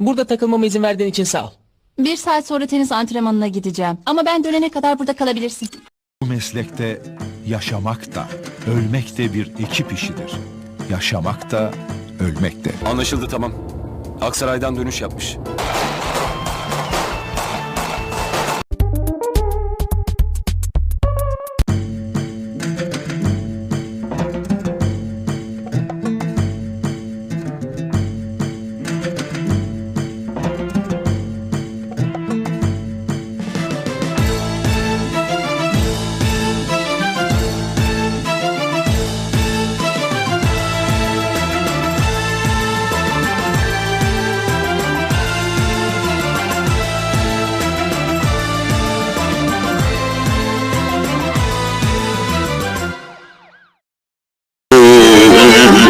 Burada takılmama izin verdiğin için sağ ol. Bir saat sonra tenis antrenmanına gideceğim. Ama ben dönene kadar burada kalabilirsin. Bu meslekte yaşamak da, ölmek de bir ekip işidir. Yaşamak da, ölmek de. Anlaşıldı tamam. Aksaray'dan dönüş yapmış. Yeah.